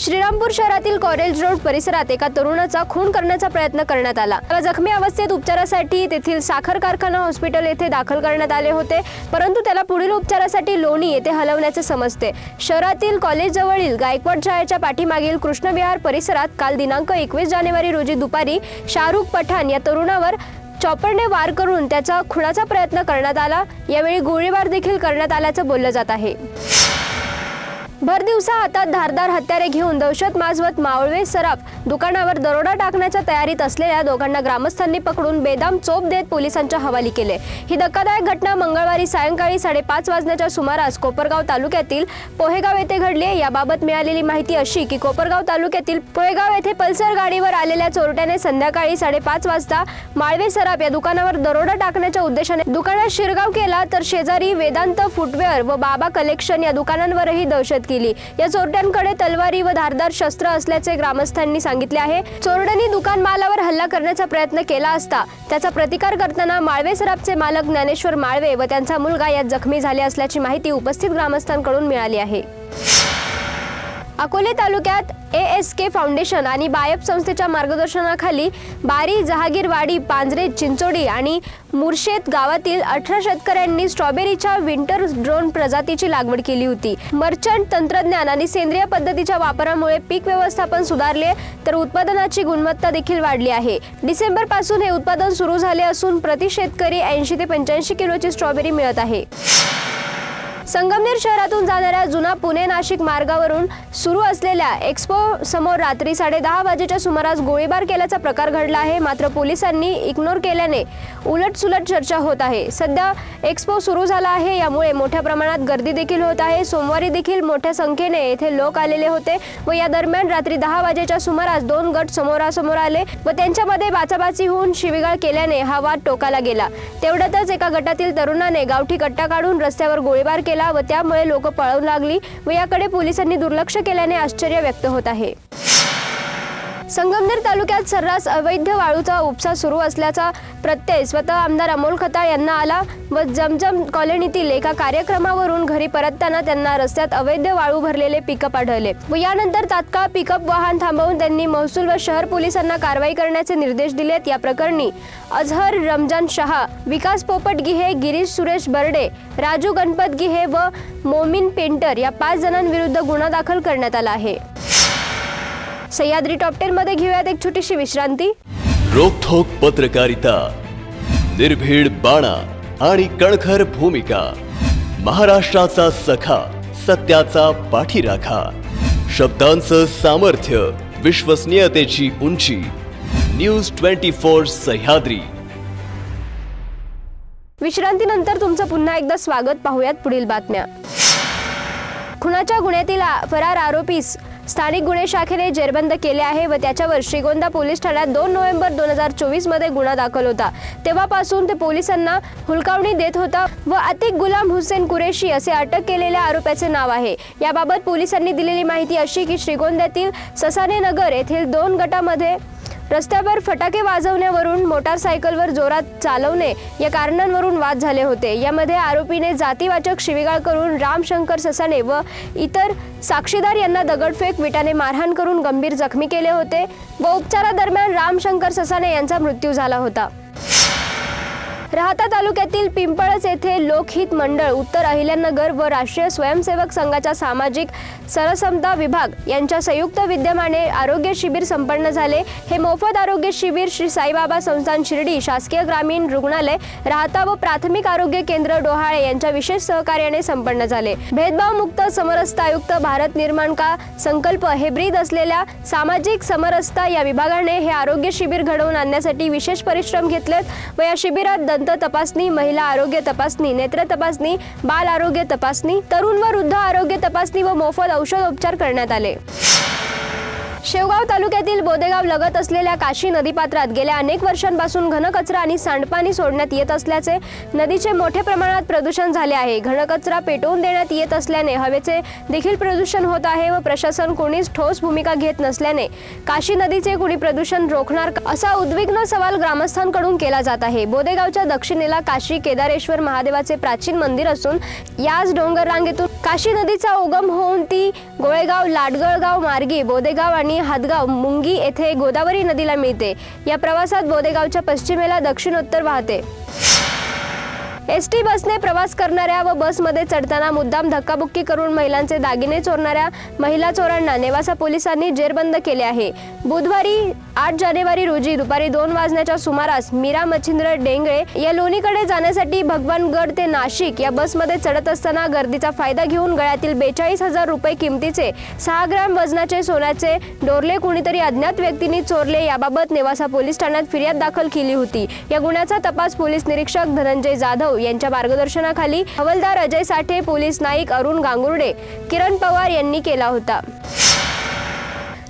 श्रीरामपूर शहरातील कॉरेज रोड परिसरात एका तरुणाचा खून करण्याचा प्रयत्न करण्यात आला. त्याला जखमी अवस्थेत उपचारासाठी तेथील साखर कारखाना हॉस्पिटल येथे दाखल करण्यात आले होते. परंतु त्याला पुढील उपचारासाठी लोणी येथे हलवण्याचे समजते. शहरातील कॉलेजजवळील गायकवाड शाळेच्या पाठीमागील कृष्णविहार परिसरात काल दिनांक एकवीस जानेवारी रोजी दुपारी शाहरुख पठाण या तरुणावर चॉपरने वार करून त्याचा खुणाचा प्रयत्न करण्यात आला. यावेळी गोळीबार देखील करण्यात आल्याचं बोललं जात आहे. भर दिवसा हातात धारदार हत्यारे घेऊन दहशत माजवत मावळवे सराफ दुकानावर दरोडा टाकण्याच्या तयारीत असलेल्या दोघांना ग्रामस्थांनी पकडून बेदाम चोप देत पोलिसांच्या हवाली केले. ही धक्कादायक घटना मंगळवारी सायंकाळी साडेपाच वाजण्याच्या सुमारास कोपरगाव तालुक्यातील पोहेगाव येथे घडली याबाबत मिळालेली माहिती अशी की कोपरगाव तालुक्यातील पोहेगाव येथे पल्सर गाडीवर आलेल्या चोरट्याने संध्याकाळी साडेपाच वाजता माळवे सराफ या दुकानावर दरोडा टाकण्याच्या उद्देशाने दुकानात शिरगाव केला तर शेजारी वेदांत फुटवेअर व बाबा कलेक्शन या दुकानांवरही दहशत केली. या चोरट्यांकडे तलवारी व धारदार शस्त्र असल्याचे ग्रामस्थांनी सांगितले आहे. चोरड्यांनी दुकान मालावर हल्ला करण्याचा प्रयत्न केला असता त्याचा प्रतिकार करताना माळवे सराफचे मालक ज्ञानेश्वर माळवे व त्यांचा मुलगा यात जखमी झाले असल्याची माहिती उपस्थित ग्रामस्थांकडून मिळाली आहे. अकोले तालुक्यात ए एस के फाउंडेशन आणि बायप संस्थेच्या मार्गदर्शनाखाली बारी जहागीरवाडी पांजरे चिंचोडी आणि मुर्शेत गावातील अठरा शेतकऱ्यांनी स्ट्रॉबेरीच्या विंटर ड्रोन प्रजातीची लागवड केली होती. मर्चंट तंत्रज्ञान आणि सेंद्रिय पद्धतीच्या वापरामुळे पीक व्यवस्थापन सुधारले तर उत्पादनाची गुणवत्ता देखील वाढली आहे. डिसेंबरपासून हे उत्पादन सुरू झाले असून प्रति शेतकरी ऐंशी ते पंच्याऐंशी किलोची स्ट्रॉबेरी मिळत आहे. संगमनेर शहरातून जाणाऱ्या जुना पुणे नाशिक मार्गावरून सुरू असलेल्या एक्स्पो समोर रात्री साडेदहा वाजेच्या सुमारास गोळीबार केल्याचा प्रकार घडला आहे. मात्र पोलिसांनी इग्नोर केल्याने उलटसुलट चर्चा होत आहे. सध्या एक्स्पो सुरू झाला आहे. यामुळे मोठ्या प्रमाणात गर्दी देखील होत आहे. सोमवारी देखील मोठ्या संख्येने येथे लोक आलेले होते व या दरम्यान रात्री दहा वाजेच्या सुमारास दोन गट समोरासमोर आले व त्यांच्यामध्ये बाचाबाची होऊन शिवीगाळ केल्याने हा वाद टोकाला गेला. तेवढ्यातच एका गटातील तरुणाने गावठी कट्टा काढून रस्त्यावर गोळीबार केला. व त्यामुळे लोक पळवू लागली व याकडे पोलिसांनी दुर्लक्ष केल्याने आश्चर्य व्यक्त होत आहे. संगमनेर तालुक्यात सर्रास अवैध वाळूचा उपसा सुरू असल्याचा प्रत्यय. स्वतः आमदार अमोल खताळ यांना आला व जमजम कॉलनीतील एका कार्यक्रमावरून घरी परतताना त्यांना रस्त्यात अवैध वाळू भरलेले पिकअप आढळले व यानंतर तात्काळ पिकअप वाहन थांबवून त्यांनी महसूल व शहर पोलिसांना कारवाई करण्याचे निर्देश दिलेत. या प्रकरणी अझहर रमजान शहा विकास पोपट गिहे गिरीश सुरेश बर्डे राजू गणपत गिहे व मोमिन पेंटर या पाच जणांविरुद्ध गुन्हा दाखल करण्यात आला आहे. सह्याद्री टॉप टेन मध्ये घेऊयात एक छोटीशी विश्रांती. रोखोक पत्रकारिता निर्भीड बाणा आणि कणखर भूमिका महाराष्ट्राचा सखा सत्याचा पाठीराखा शब्दांचं सामर्थ्य विश्वसनीयतेची उंची न्यूज ट्वेंटी फोर सह्याद्री. विश्रांतीनंतर तुमचं पुन्हा एकदा स्वागत पाहूयात पुढील बातम्या. खुनाच्या गुन्ह्यातील फरार आरोपीस स्थानिक गुन्हे शाखेने जेरबंद केले आहे व त्याच्यावर श्रीगोंदा पोलीस ठाण्यात दोन नोव्हेंबर दोन हजार चोवीसमध्ये गुन्हा दाखल होता. तेव्हापासून ते पोलिसांना हुलकावणी देत होता व अतिक गुलाम हुसेन कुरेशी असे अटक केलेल्या आरोपाचे नाव आहे. याबाबत पोलिसांनी दिलेली माहिती अशी की श्रीगोंद्यातील ससाने नगर येथील दोन गटामध्ये रस्त्यावर फटाके वाजवण्यावरून मोटारसायकलवर जोरात चालवणे या कारणांवरून वाद झाले होते. यामध्ये आरोपीने जातीवाचक शिवीगाळ करून रामशंकर ससाने व इतर साक्षीदार यांना दगडफेक विटाने मारहाण करून गंभीर जखमी केले होते व उपचारादरम्यान रामशंकर ससाने यांचा मृत्यू झाला होता. राहता तालुक्यातील पिंपळस येथे लोकहित मंडळ उत्तर अहिल्यानगर व राष्ट्रीय स्वयंसेवक संघाच्या सामाजिक सरसमता विभाग यांच्या संयुक्त विद्यमाने आरोग्य शिबिर संपन्न झाले. हे मोफत आरोग्य शिबिर श्री साईबाबा संस्थान शिर्डी शासकीय ग्रामीण रुग्णालय राहता व प्राथमिक आरोग्य केंद्र डोहाळे यांच्या विशेष सहकार्याने संपन्न झाले. भेदभावमुक्त समरसतायुक्त भारत निर्माण का संकल्प हे ब्रीद असलेल्या सामाजिक समरसता या विभागाने हे आरोग्य शिबिर घडवून आणण्यासाठी विशेष परिश्रम घेतलेत व या शिबिरात दंत तपासणी महिला आरोग्य तपासणी नेत्र तपासणी बाल आरोग्य तपासणी तरुण व वृद्ध आरोग्य तपासणी व मोफत औषधोपचार करण्यात आले. शेवगाव तालुक्यातील बोदेगाव लगत असलेल्या काशी नदीपात्रात गेल्या अनेक वर्षांपासून घनकचरा आणि सांडपाणी सोडण्यात येत असल्याचे नदीचे मोठ्या प्रमाणात प्रदूषण झाले आहे. घनकचरा पेटवून देण्यात येत असल्याने हवेचे देखील प्रदूषण होत आहे व प्रशासन कोणीच ठोस भूमिका घेत नसल्याने काशी नदीचे कुणी प्रदूषण रोखणार असा उद्विग्न सवाल ग्रामस्थांकडून केला जात आहे. बोदेगावच्या दक्षिणेला काशी केदारेश्वर महादेवाचे प्राचीन मंदिर असून याच डोंगर रांगेतून काशी नदीचा उगम होऊन ती गोळेगाव लाडगळगाव मार्गी बोदेगाव आणि हातगाव मुंगी येथे गोदावरी नदीला मिळते. या प्रवासात बोदेगावच्या पश्चिमेला दक्षिणोत्तर वाहते. एस टी बसने प्रवास करणाऱ्या व बसमध्ये चढताना मुद्दाम धक्काबुक्की करून महिलांचे दागिने चोरणाऱ्या महिला चोरांना नेवासा पोलिसांनी जेरबंद केले आहे. बुधवारी आठ जानेवारी रोजी दुपारी दोन वाजण्याच्या सुमारास मीरा मच्छिंद्र डेंगळे या लोणीकडे जाण्यासाठी भगवानगड ते नाशिक या बसमध्ये चढत असताना गर्दीचा फायदा घेऊन गळ्यातील बेचाळीस हजार रुपये किमतीचे सहा ग्रॅम वजनाचे सोन्याचे डोरले कुणीतरी अज्ञात व्यक्तींनी चोरले याबाबत नेवासा पोलीस ठाण्यात फिर्याद दाखल केली होती. या गुन्ह्याचा तपास पोलीस निरीक्षक धनंजय जाधव जाधव यांच्या मार्गदर्शनाखाली हवालदार अजय साठे पोलीस नाईक अरुण गांगुर्डे किरण पवार यांनी केला होता.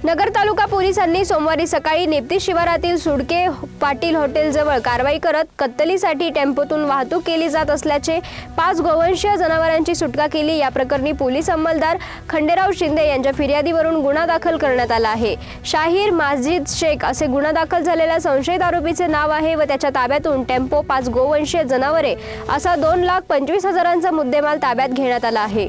नगर तालुका पोलिसांनी सोमवारी सकाळी नेप्ती शिवारातील सुडके पाटील हॉटेलजवळ कारवाई करत कत्तलीसाठी टेम्पोतून वाहतूक केली जात असल्याचे पाच गोवंशीय जनावरांची सुटका केली. या प्रकरणी पोलीस अंमलदार खंडेराव शिंदे यांच्या फिर्यादीवरून गुन्हा दाखल करण्यात आला आहे. शाहीर माजिद शेख असे गुन्हा दाखल झालेल्या संशयित आरोपीचे नाव आहे व त्याच्या ताब्यातून टेम्पो पाच गोवंशीय जनावरे असा दोन लाख पंचवीस हजारांचा मुद्देमाल ताब्यात घेण्यात आला आहे.